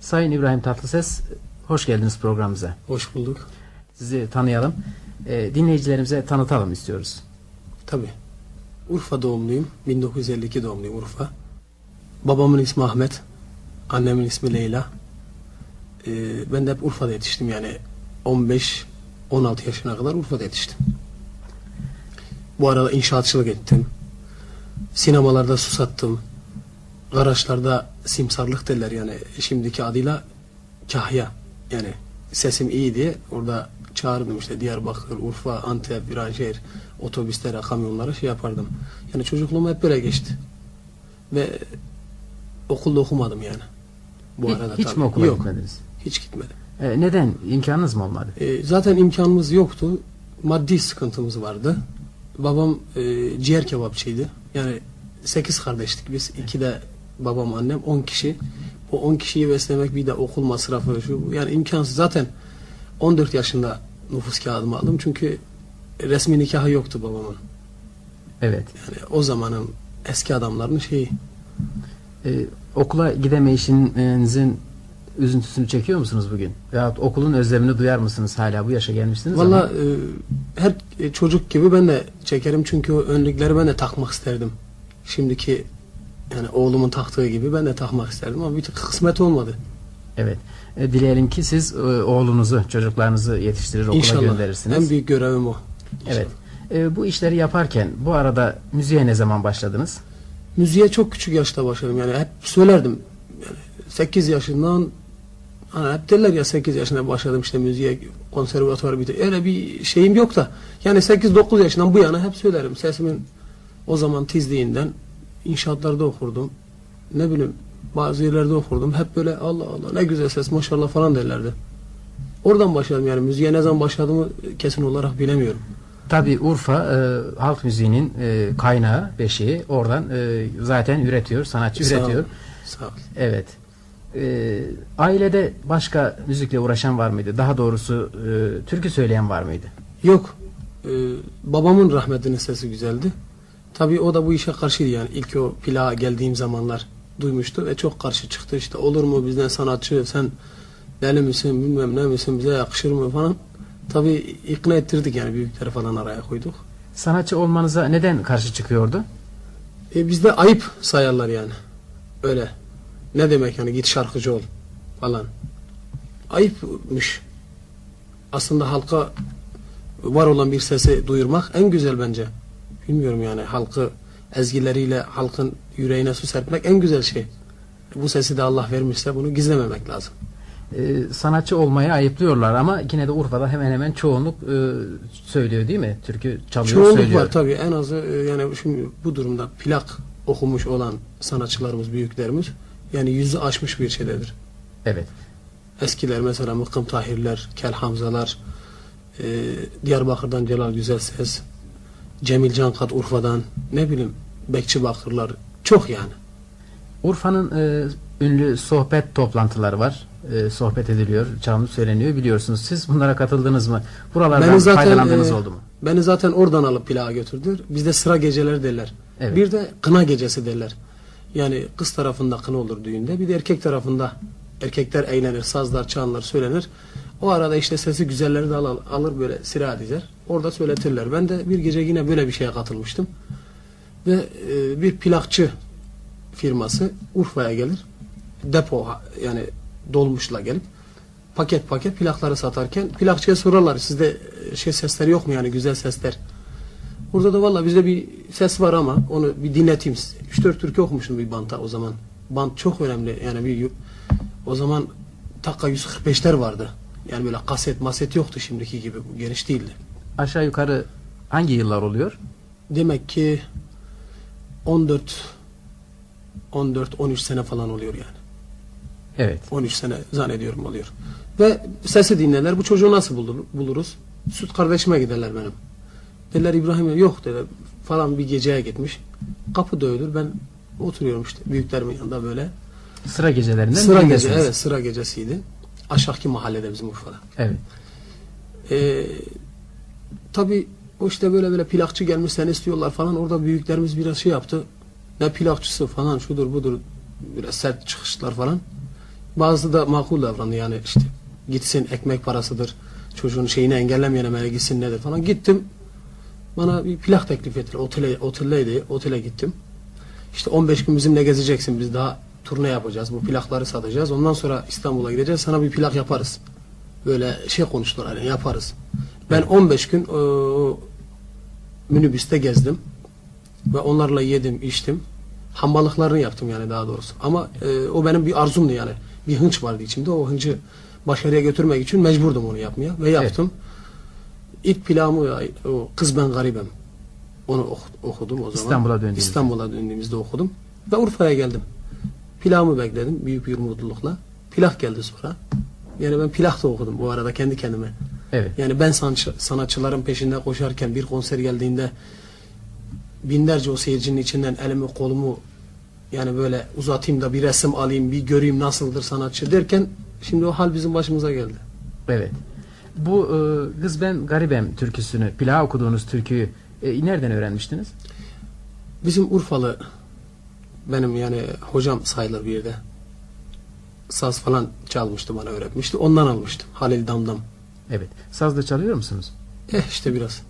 Sayın İbrahim Tatlıses, hoş geldiniz programımıza. Hoş bulduk. Sizi tanıyalım. Ee, dinleyicilerimize tanıtalım istiyoruz. Tabii. Urfa doğumluyum. 1952 doğumluyum Urfa. Babamın ismi Ahmet. Annemin ismi Leyla. Ee, ben de hep Urfa'da yetiştim yani 15 16 yaşına kadar Urfa'da yetiştim. Bu arada inşaatçılık ettim. Sinemalarda su sattım. Garaçlarda simsarlık derler yani şimdiki adıyla kahya. Yani sesim iyi diye orada çağırdım işte Diyarbakır, Urfa, Antep, Viranşehir otobüslere, kamyonlara şey yapardım. Yani çocukluğum hep böyle geçti. Ve okulda okumadım yani. Bu Hiç- arada hiç tabii. mi okula Yok, gitmediniz? hiç gitmedim. Ee, neden? İmkanınız mı olmadı? E, zaten imkanımız yoktu. Maddi sıkıntımız vardı. Babam e, ciğer kebapçıydı. Yani sekiz kardeştik biz. İki de babam annem on kişi. Bu on kişiyi beslemek bir de okul masrafı şu yani imkansız. Zaten 14 yaşında nüfus kağıdımı aldım. Çünkü resmi nikahı yoktu babamın. Evet. Yani o zamanın eski adamların şeyi. Ee, okula gidemeyişinizin üzüntüsünü çekiyor musunuz bugün? Veyahut okulun özlemini duyar mısınız hala bu yaşa gelmişsiniz ama- Valla e, her e, çocuk gibi ben de çekerim çünkü o önlükleri ben de takmak isterdim. Şimdiki yani oğlumun taktığı gibi ben de takmak isterdim ama bir tık kısmet olmadı. Evet. E, dileyelim ki siz e, oğlunuzu, çocuklarınızı yetiştirir, okula İnşallah. gönderirsiniz. En büyük görevim o. İnşallah. Evet. E, bu işleri yaparken bu arada müziğe ne zaman başladınız? Müziğe çok küçük yaşta başladım yani hep söylerdim. Yani 8 yaşından hani hep derler ya 8 yaşında başladım işte müziğe konservatuvar bitir. Öyle bir şeyim yok da yani 8-9 yaşından bu yana hep söylerim. Sesimin o zaman tizliğinden inşaatlarda okurdum. Ne bileyim bazı yerlerde okurdum. Hep böyle Allah Allah ne güzel ses maşallah falan derlerdi. Oradan başladım yani müziğe ne zaman başladığımı kesin olarak bilemiyorum. Tabi Urfa e, halk müziğinin e, kaynağı, beşiği oradan e, zaten üretiyor, sanatçı Sağ ol. üretiyor. Sağ ol. Evet. E, ailede başka müzikle uğraşan var mıydı? Daha doğrusu e, türkü söyleyen var mıydı? Yok. Ee, babamın rahmetinin sesi güzeldi. Tabii o da bu işe karşıydı yani. İlk o plağa geldiğim zamanlar duymuştu ve çok karşı çıktı. İşte olur mu bizden sanatçı sen deli misin bilmem ne misin bize yakışır mı falan. Tabii ikna ettirdik yani büyükleri falan araya koyduk. Sanatçı olmanıza neden karşı çıkıyordu? E, bizde ayıp sayarlar yani. Öyle. Ne demek yani git şarkıcı ol falan. Ayıpmış. Aslında halka var olan bir sesi duyurmak en güzel bence. Bilmiyorum yani halkı ezgileriyle halkın yüreğine su serpmek en güzel şey. Bu sesi de Allah vermişse bunu gizlememek lazım. E, sanatçı olmaya ayıplıyorlar ama yine de Urfa'da hemen hemen çoğunluk e, söylüyor değil mi? Türkü çalıyor, Çoğunluk söylüyor. var tabii en azı e, yani şimdi bu durumda plak okumuş olan sanatçılarımız, büyüklerimiz yani yüzü aşmış bir şeydedir. Evet. Eskiler mesela Mıkkım Tahirler, Kel Hamzalar, e, Diyarbakır'dan Celal Güzelses, Cemil Cankat Urfa'dan, ne bileyim Bekçi Bakırlar, çok yani. Urfa'nın e, ünlü sohbet toplantıları var. E, sohbet ediliyor, çalınıp söyleniyor biliyorsunuz. Siz bunlara katıldınız mı? Buralardan Beni zaten, faydalandığınız e, oldu mu? Beni zaten oradan alıp plağa götürdüler. Bizde sıra geceleri derler. Evet. Bir de kına gecesi derler. Yani kız tarafında kına olur düğünde, bir de erkek tarafında erkekler eğlenir, sazlar, çanlar söylenir. O arada işte sesi güzelleri de alır, alır böyle sirayet eder. Orada söyletirler. Ben de bir gece yine böyle bir şeye katılmıştım. Ve e, bir plakçı firması Urfa'ya gelir. Depo yani dolmuşla gelip paket paket plakları satarken plakçıya sorarlar sizde e, şey sesleri yok mu yani güzel sesler. Burada da valla bizde bir ses var ama onu bir dinleteyim size. 3-4 türkü okumuştum bir banta o zaman. Bant çok önemli yani bir o zaman Takka 145'ler vardı. Yani böyle kaset maset yoktu şimdiki gibi bu geniş değildi. Aşağı yukarı hangi yıllar oluyor? Demek ki 14 14 13 sene falan oluyor yani. Evet. 13 sene zannediyorum oluyor. Ve sesi dinlerler. Bu çocuğu nasıl bulur, buluruz? Süt kardeşime giderler benim. Dediler İbrahim yok dedi. Falan bir geceye gitmiş. Kapı dövülür. Ben oturuyorum işte büyüklerimin yanında böyle. Sıra gecelerinden Sıra gece evet sıra gecesiydi. Aşağıki mahallede bizim Urfa'da. Evet. Ee, tabii o işte böyle böyle plakçı gelmiş seni istiyorlar falan. Orada büyüklerimiz biraz şey yaptı. Ne plakçısı falan şudur budur. Biraz sert çıkışlar falan. Bazı da makul davranıyor yani işte gitsin ekmek parasıdır. Çocuğun şeyini engellemeyene gitsin nedir falan. Gittim. Bana bir plak teklif ettiler. Otele, oteldeydi. Otele gittim. İşte 15 gün bizimle gezeceksin. Biz daha turne yapacağız. Bu plakları satacağız. Ondan sonra İstanbul'a gideceğiz. Sana bir plak yaparız. Böyle şey konuştular hani yaparız. Ben 15 gün e, minibüste gezdim. Ve onlarla yedim, içtim. Hambalıklarını yaptım yani daha doğrusu. Ama e, o benim bir arzumdu yani. Bir hınç vardı içimde. O hıncı başarıya götürmek için mecburdum onu yapmaya. Ve yaptım. İlk planımı o Kız Ben Garibem. Onu ok- okudum o zaman. İstanbul'a döndüğünüzde. İstanbul'a döndüğümüzde okudum. Ve Urfa'ya geldim. Plağımı bekledim büyük bir mutlulukla. Plak geldi sonra. Yani ben plak da okudum bu arada kendi kendime. Evet. Yani ben sanatçı, sanatçıların peşinde koşarken bir konser geldiğinde binlerce o seyircinin içinden elimi kolumu yani böyle uzatayım da bir resim alayım bir göreyim nasıldır sanatçı derken şimdi o hal bizim başımıza geldi. Evet. Bu e, Kız Ben Garibem türküsünü, plağa okuduğunuz türküyü e, nereden öğrenmiştiniz? Bizim Urfalı benim yani hocam sayılır bir yerde saz falan çalmıştı bana öğretmişti. Ondan almıştım. Halil Damdam. Evet. Sazda çalıyor musunuz? Eh işte biraz.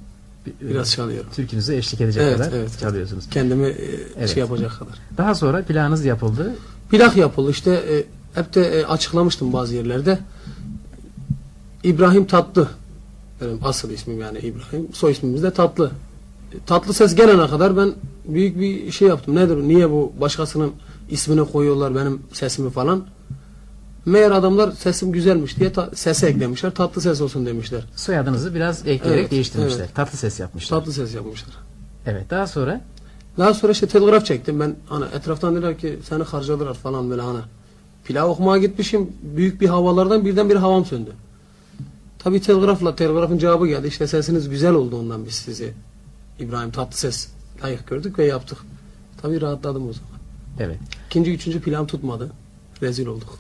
Bir- Biraz çalıyorum. Türkünüze eşlik edecek Evet, kadar evet. çalıyorsunuz. Kendimi e, Evet. şey yapacak kadar. Daha sonra plağınız yapıldı. Plak yapıldı işte e, hep de e, açıklamıştım bazı yerlerde. İbrahim Tatlı benim asıl ismim yani İbrahim. Soy ismimiz de Tatlı. E, Tatlı ses gelene kadar ben büyük bir şey yaptım. Nedir? Niye bu başkasının ismini koyuyorlar benim sesimi falan. Meğer adamlar sesim güzelmiş diye ta- sese eklemişler. Tatlı ses olsun demişler. Soyadınızı biraz ekleyerek Evet, değiştirmişler. evet. Tatlı ses yapmışlar. Tatlı ses yapmışlar. Evet. Daha sonra Daha sonra işte telgraf çektim ben hani etraftan dediler ki seni harcadılar falan böyle hani. Pilav okumaya gitmişim büyük bir havalardan birden bir havam söndü. Tabi telgrafla telgrafın cevabı geldi işte sesiniz güzel oldu ondan biz sizi İbrahim Tatlıses layık gördük ve yaptık. Tabi rahatladım o zaman. evet. İkinci üçüncü plan tutmadı. Rezil olduk.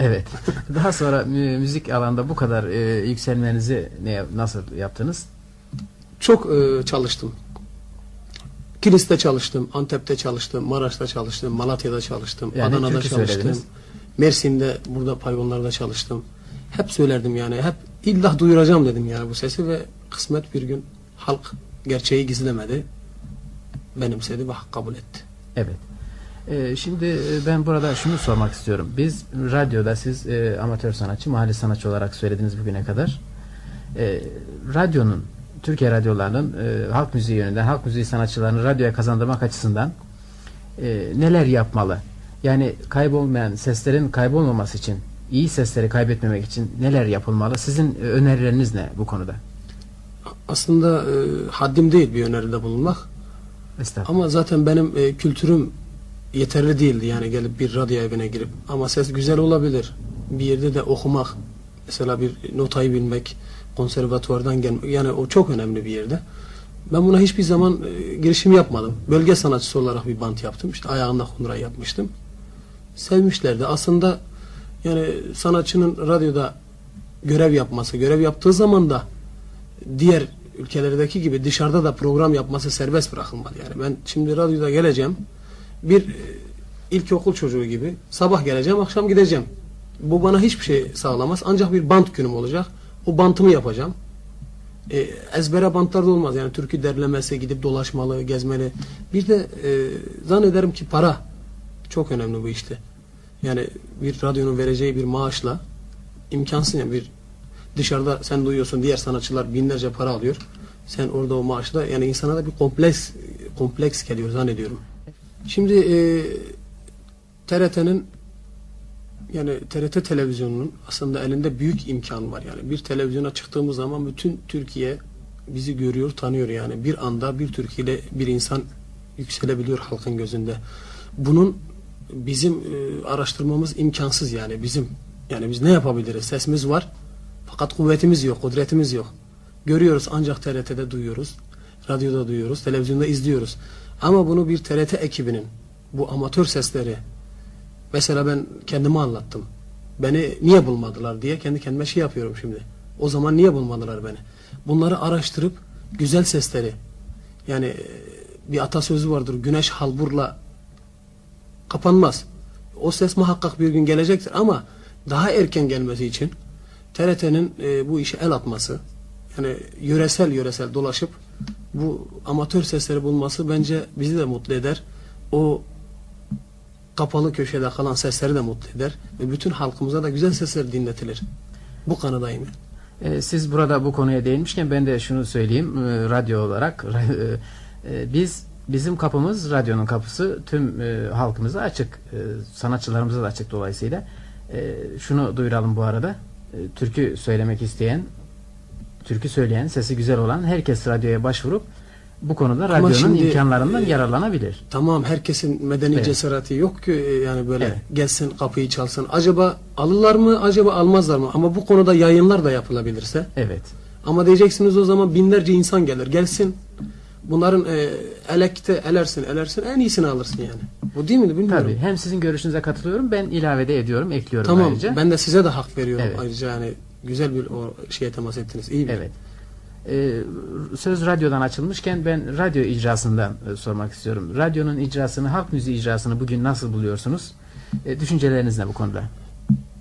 Evet. Daha sonra mü- müzik alanda bu kadar e, yükselmenizi ne nasıl yaptınız? Çok e, çalıştım. Kilis'te çalıştım, Antep'te çalıştım, Maraş'ta çalıştım, Malatya'da çalıştım, Yani Adana'da çalıştım. söylediniz. Mersin'de burada pavyonlarda çalıştım. Hep söylerdim yani. Hep illa duyuracağım dedim yani bu sesi ve kısmet bir gün halk gerçeği gizlemedi. Benimsedi ve hak kabul etti. Evet. Ee, şimdi e, ben burada şunu sormak istiyorum. Biz radyoda siz e, amatör sanatçı, mahalle sanatçı olarak söylediniz bugüne kadar. E, radyonun, Türkiye radyolarının e, halk müziği yönünden, halk müziği sanatçılarını radyoya kazandırmak açısından e, neler yapmalı? Yani kaybolmayan seslerin kaybolmaması için, iyi sesleri kaybetmemek için neler yapılmalı? Sizin e, önerileriniz ne bu konuda? Aslında e, haddim değil bir öneride bulunmak. Ama zaten benim e, kültürüm yeterli değildi yani gelip bir radyo evine girip ama ses güzel olabilir. Bir yerde de okumak mesela bir notayı bilmek konservatuvardan gelmek yani o çok önemli bir yerde. Ben buna hiçbir zaman e, girişim yapmadım. Bölge sanatçısı olarak bir bant yaptım. İşte ayağında kundura yapmıştım. Sevmişlerdi. Aslında yani sanatçının radyoda görev yapması, görev yaptığı zaman da diğer ülkelerdeki gibi dışarıda da program yapması serbest bırakılmalı. Yani ben şimdi radyoda geleceğim. Bir e, ilkokul çocuğu gibi sabah geleceğim, akşam gideceğim. Bu bana hiçbir şey sağlamaz. Ancak bir bant günüm olacak. O bantımı yapacağım. E, ezbere bantlar da olmaz. Yani türkü derlemesi, gidip dolaşmalı, gezmeli. Bir de e, zannederim ki para çok önemli bu işte. Yani bir radyonun vereceği bir maaşla imkansız yani bir dışarıda sen duyuyorsun diğer sanatçılar binlerce para alıyor. Sen orada o maaşla yani insana da bir kompleks kompleks geliyor zannediyorum. Şimdi e, TRT'nin yani TRT televizyonunun aslında elinde büyük imkan var yani bir televizyona çıktığımız zaman bütün Türkiye bizi görüyor tanıyor yani bir anda bir Türkiye'de bir insan yükselebiliyor halkın gözünde. Bunun bizim e, araştırmamız imkansız yani bizim yani biz ne yapabiliriz sesimiz var fakat kuvvetimiz yok kudretimiz yok görüyoruz ancak TRT'de duyuyoruz radyoda duyuyoruz televizyonda izliyoruz ama bunu bir TRT ekibinin bu amatör sesleri Mesela ben kendime anlattım. Beni niye bulmadılar diye kendi kendime şey yapıyorum şimdi. O zaman niye bulmadılar beni? Bunları araştırıp güzel sesleri yani e, bir atasözü vardır. Güneş halburla kapanmaz. O ses muhakkak bir gün gelecektir ama daha erken gelmesi için TRT'nin e, bu işe el atması yani yöresel yöresel dolaşıp bu amatör sesleri bulması bence bizi de mutlu eder. O kapalı köşede kalan sesleri de mutlu eder ve bütün halkımıza da güzel sesler dinletilir. Bu kanadayım. yani. E, siz burada bu konuya değinmişken ben de şunu söyleyeyim e, radyo olarak e, e, biz bizim kapımız radyonun kapısı tüm e, halkımıza açık e, sanatçılarımıza da açık dolayısıyla e, şunu duyuralım bu arada türkü söylemek isteyen türkü söyleyen sesi güzel olan herkes radyoya başvurup bu konuda Ama radyonun şimdi, imkanlarından e, yararlanabilir. Tamam herkesin medeni Evet. cesareti yok ki e, yani böyle Evet. gelsin kapıyı çalsın. Acaba alırlar mı acaba almazlar mı? Ama bu konuda yayınlar da yapılabilirse. Evet. Ama diyeceksiniz o zaman binlerce insan gelir. Gelsin bunların e, elekte elersin elersin en iyisini alırsın yani. Bu değil mi bilmiyorum. Tabii. Hem sizin görüşünüze katılıyorum. Ben ilavede ediyorum, ekliyorum Tamam ayrıca. ben de size de hak veriyorum Evet. ayrıca yani güzel bir o şeye temas ettiniz. İyi bir. Evet. Ee, söz radyodan açılmışken ben radyo icrasından e, sormak istiyorum. Radyonun icrasını, halk müziği icrasını bugün nasıl buluyorsunuz? E, düşünceleriniz ne bu konuda?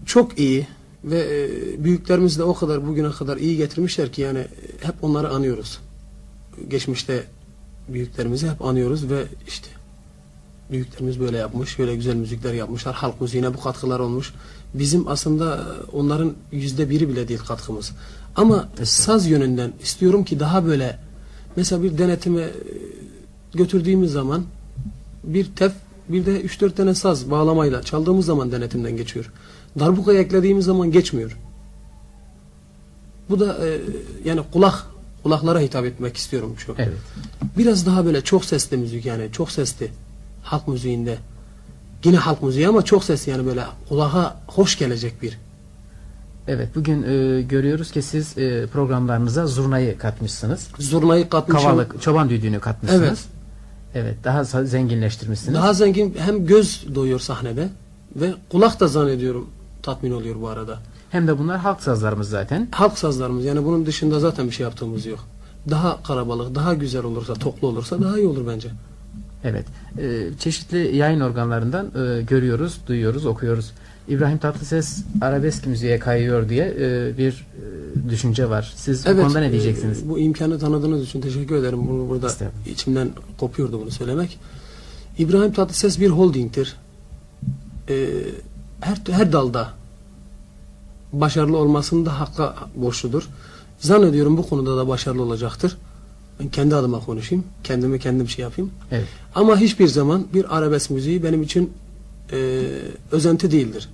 Çok iyi ve e, büyüklerimiz de o kadar bugüne kadar iyi getirmişler ki yani hep onları anıyoruz. Geçmişte büyüklerimizi hep anıyoruz ve işte büyüklerimiz böyle yapmış, şöyle güzel müzikler yapmışlar. Halk müziğine bu katkılar olmuş. Bizim aslında e, onların yüzde biri bile değil katkımız. Ama saz yönünden istiyorum ki daha böyle mesela bir denetime e, götürdüğümüz zaman bir tef bir de 3-4 tane saz bağlamayla çaldığımız zaman denetimden geçiyor. Darbukayı eklediğimiz zaman geçmiyor. Bu da e, yani kulak kulaklara hitap etmek istiyorum şu. Evet. Biraz daha böyle çok sesli müzik yani çok sesli halk müziğinde. Yine halk müziği ama çok sesli yani böyle kulağa hoş gelecek bir. Evet. Bugün e, görüyoruz ki siz e, programlarınıza zurnayı katmışsınız. Zurnayı katmışım. Kavalık, çoban düdüğünü katmışsınız. Evet. Evet. Daha zenginleştirmişsiniz. Daha zengin hem göz doyuyor sahnede ve kulak da zannediyorum tatmin oluyor bu arada. Hem de bunlar halk sazlarımız zaten. Halk sazlarımız yani bunun dışında zaten bir şey yaptığımız yok. Daha karabalık, daha güzel olursa, toplu olursa daha iyi olur bence. Evet. Ee, çeşitli yayın organlarından e, görüyoruz, duyuyoruz, okuyoruz. İbrahim Tatlıses arabesk müziğe kayıyor diye e, bir e, düşünce var. Siz bu konuda ne e, diyeceksiniz? bu imkanı tanıdığınız için teşekkür ederim. Bunu burada içimden kopuyordu bunu söylemek. İbrahim Tatlıses bir holdingtir. E, her her dalda başarılı olmasında hakka borçludur. Zannediyorum bu konuda da başarılı olacaktır. Ben kendi adıma konuşayım. Kendimi kendim şey yapayım. Evet. Ama hiçbir zaman bir arabesk müziği benim için e, özenti değildir.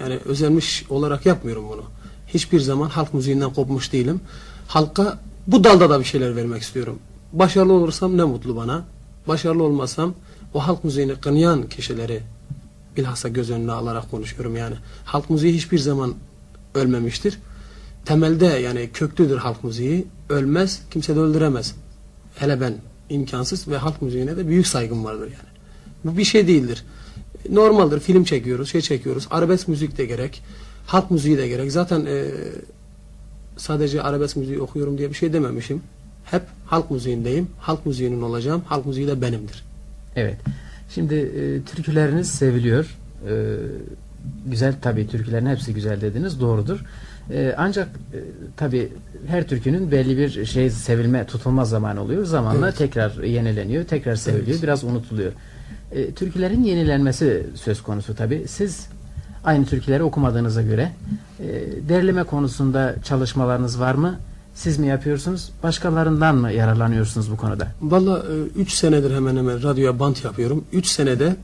Yani özenmiş olarak yapmıyorum bunu. Hiçbir zaman halk müziğinden kopmuş değilim. Halka bu dalda da bir şeyler vermek istiyorum. Başarılı olursam ne mutlu bana. Başarılı olmasam o halk müziğini kınayan kişileri bilhassa göz önüne alarak konuşuyorum yani. Halk müziği hiçbir zaman ölmemiştir. Temelde yani köklüdür halk müziği. Ölmez, kimse de öldüremez. Hele ben imkansız ve halk müziğine de büyük saygım vardır yani. Bu bir şey değildir. Normaldir film çekiyoruz, şey çekiyoruz. Arabesk müzik de gerek, halk müziği de gerek. Zaten e, sadece arabesk müziği okuyorum diye bir şey dememişim. Hep halk müziğindeyim. Halk müziğinin olacağım. Halk müziği de benimdir. Evet. Şimdi e, türküleriniz seviliyor. E, güzel tabii türkülerin hepsi güzel dediniz. Doğrudur. E, ancak e, tabii her türkünün belli bir şey sevilme, tutulma zamanı oluyor. Zamanla Evet. tekrar yenileniyor, tekrar seviliyor, Evet. biraz unutuluyor. E, türkülerin yenilenmesi söz konusu tabii. Siz aynı türküleri okumadığınıza göre e, derleme konusunda çalışmalarınız var mı? Siz mi yapıyorsunuz? Başkalarından mı yararlanıyorsunuz bu konuda? Valla 3 senedir hemen hemen radyoya bant yapıyorum. 3 senede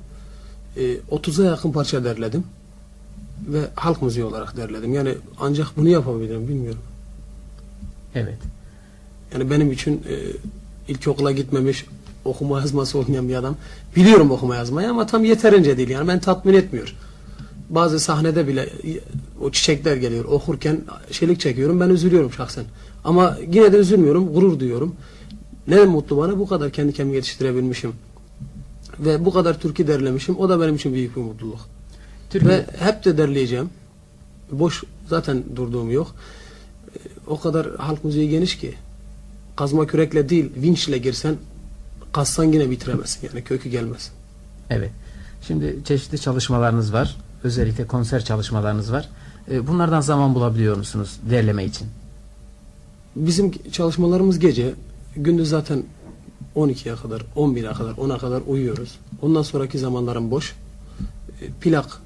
e, 30'a yakın parça derledim. Ve halk müziği olarak derledim. Yani ancak bunu yapabilirim bilmiyorum. Evet. Yani benim için e, ilkokula gitmemiş, okuma yazması olmayan bir adam. Biliyorum okuma yazmayı ama tam yeterince değil. Yani ben tatmin etmiyor. Bazı sahnede bile e, o çiçekler geliyor. Okurken şeylik çekiyorum. Ben üzülüyorum şahsen. Ama yine de üzülmüyorum. Gurur duyuyorum. Ne mutlu bana bu kadar kendi kendimi yetiştirebilmişim. Ve bu kadar türkü derlemişim. O da benim için büyük bir mutluluk. Türkü, Ve hep de derleyeceğim. Boş zaten durduğum yok. Ee, O kadar halk müziği geniş ki kazma kürekle değil vinçle girsen kazsan yine bitiremezsin yani kökü gelmez. Evet. Şimdi çeşitli çalışmalarınız var. özellikle konser çalışmalarınız var. E, bunlardan zaman bulabiliyor musunuz derleme için? Bizim çalışmalarımız gece. Gündüz zaten 12'ye kadar, 11'e kadar, 10'a kadar uyuyoruz. Ondan sonraki zamanlarım boş. E, Plak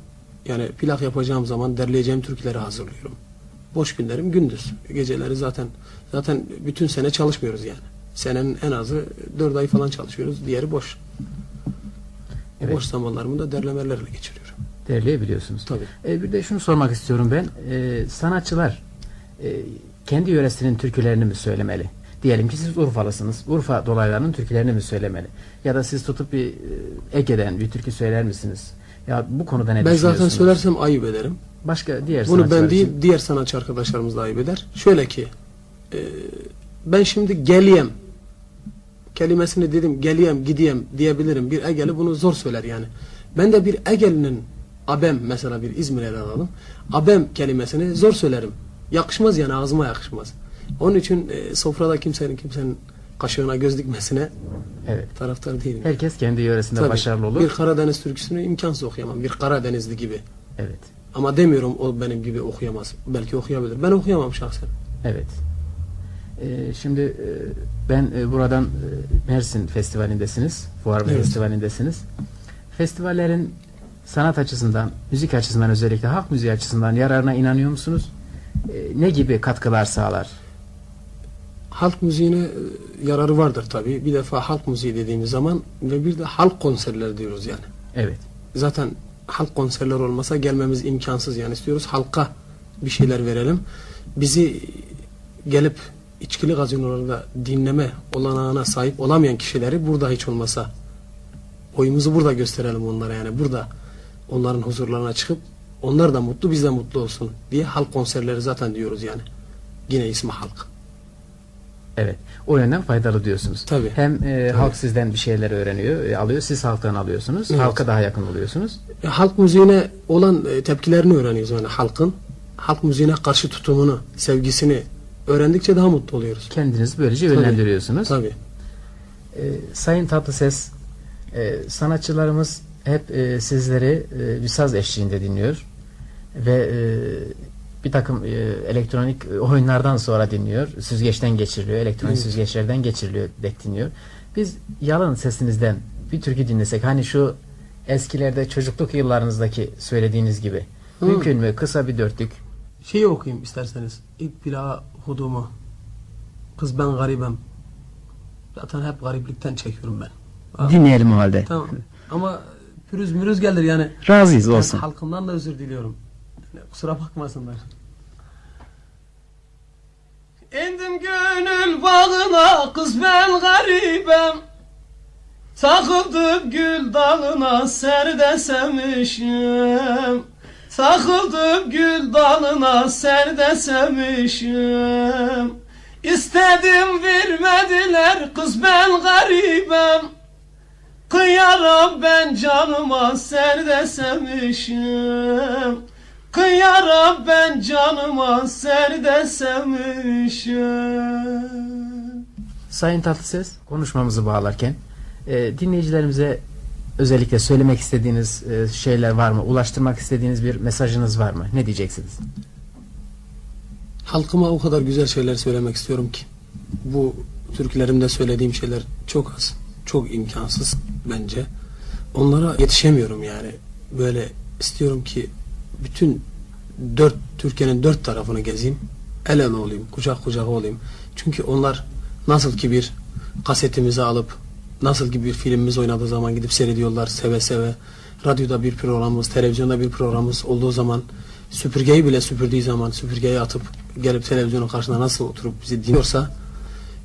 yani plak yapacağım zaman derleyeceğim türküleri hazırlıyorum. Boş günlerim gündüz. Geceleri zaten zaten bütün sene çalışmıyoruz yani. Senenin en azı 4 ay falan çalışıyoruz. Diğeri boş. Evet. Boş zamanlarımı da derlemelerle geçiriyorum. Derleyebiliyorsunuz. Tabii. E, bir de şunu sormak istiyorum ben. E, sanatçılar e, kendi yöresinin türkülerini mi söylemeli? Diyelim ki siz Urfalısınız. Urfa dolaylarının türkülerini mi söylemeli? Ya da siz tutup bir e, Ege'den bir türkü söyler misiniz? Ya bu konuda ne Ben zaten söylersem ayıp ederim. Başka diğer Bunu ben değil için. diğer sanatçı arkadaşlarımız da ayıp eder. Şöyle ki e, ben şimdi geliyem kelimesini dedim geliyem gidiyem diyebilirim. Bir Egeli bunu zor söyler yani. Ben de bir Egeli'nin abem mesela bir İzmir'e alalım. Abem kelimesini zor söylerim. Yakışmaz yani ağzıma yakışmaz. Onun için e, sofrada kimsenin kimsenin kaşığına göz dikmesine Evet. taraftar değilim. Herkes kendi yöresinde Tabii, başarılı olur. Bir Karadeniz türküsünü imkansız okuyamam. Bir Karadenizli gibi. Evet. Ama demiyorum o benim gibi okuyamaz. Belki okuyabilir. Ben okuyamam şahsen. Evet. Ee, şimdi e, ben e, buradan e, Mersin Festivali'ndesiniz. Fuar Evet. Festivali'ndesiniz. Festivallerin sanat açısından, müzik açısından özellikle halk müziği açısından yararına inanıyor musunuz? E, ne gibi katkılar sağlar? Halk müziğine e, yararı vardır tabii. Bir defa halk müziği dediğimiz zaman ve bir de halk konserleri diyoruz yani. Evet. Zaten halk konserleri olmasa gelmemiz imkansız yani istiyoruz halka bir şeyler verelim. Bizi gelip içkili gazinolarda dinleme olanağına sahip olamayan kişileri burada hiç olmasa oyumuzu burada gösterelim onlara yani burada onların huzurlarına çıkıp onlar da mutlu biz de mutlu olsun diye halk konserleri zaten diyoruz yani. Yine ismi halk. Evet. O yönden faydalı diyorsunuz. Tabii. Hem e, halk sizden bir şeyler öğreniyor, e, alıyor. Siz halktan alıyorsunuz. Evet. Halka daha yakın oluyorsunuz. E, halk müziğine olan e, tepkilerini öğreniyoruz yani halkın. Halk müziğine karşı tutumunu, sevgisini öğrendikçe daha mutlu oluyoruz. Kendinizi böylece Tabii. yönlendiriyorsunuz. Tabii. E, Sayın Tatlıses, e, sanatçılarımız hep e, sizleri e, bir saz eşliğinde dinliyor ve e, bir takım e, elektronik oyunlardan sonra dinliyor. Süzgeçten geçiriliyor, elektronik Evet. süzgeçlerden geçiriliyor, dinliyor. Biz yalın sesinizden bir türkü dinlesek, hani şu eskilerde çocukluk yıllarınızdaki söylediğiniz gibi. Hı. Mümkün mü? Kısa bir dörtlük. Şeyi okuyayım isterseniz. İlk bila hudumu. Kız ben garibim. Zaten hep gariplikten çekiyorum ben. Dinleyelim o halde. Tamam. Ama pürüz mürüz gelir yani. Razıyız Ben olsun. halkımdan da özür diliyorum. Yani kusura bakmasınlar. İndim gönül bağına kız ben garibim Takıldım gül dalına serde sevmişim Takıldım gül dalına serde sevmişim İstedim vermediler kız ben garibim Kıyarım ben canıma serde sevmişim Kıyarım ben canıma serde sevmişim Sayın Tatlıses konuşmamızı bağlarken e, dinleyicilerimize özellikle söylemek istediğiniz e, şeyler var mı? Ulaştırmak istediğiniz bir mesajınız var mı? Ne diyeceksiniz? Halkıma o kadar güzel şeyler söylemek istiyorum ki bu türkülerimde söylediğim şeyler çok az, çok imkansız bence. Onlara yetişemiyorum yani. Böyle istiyorum ki bütün dört Türkiye'nin dört tarafını gezeyim. El ele olayım, kucak kucak olayım. Çünkü onlar nasıl ki bir kasetimizi alıp nasıl ki bir filmimiz oynadığı zaman gidip seyrediyorlar seve seve. Radyoda bir programımız, televizyonda bir programımız olduğu zaman süpürgeyi bile süpürdüğü zaman süpürgeyi atıp gelip televizyonun karşısında nasıl oturup bizi dinliyorsa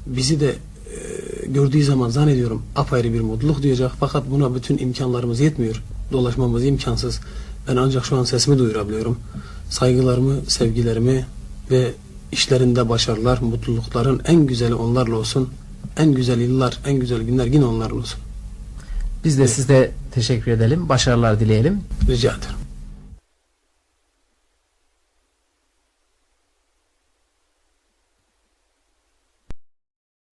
bizi de e, gördüğü zaman zannediyorum apayrı bir mutluluk duyacak. Fakat buna bütün imkanlarımız yetmiyor. Dolaşmamız imkansız. Ben ancak şu an sesimi duyurabiliyorum. Saygılarımı, sevgilerimi ve işlerinde başarılar, mutlulukların en güzeli onlarla olsun. En güzel yıllar, en güzel günler yine onlarla olsun. Biz de size teşekkür edelim. Başarılar dileyelim. Rica ederim.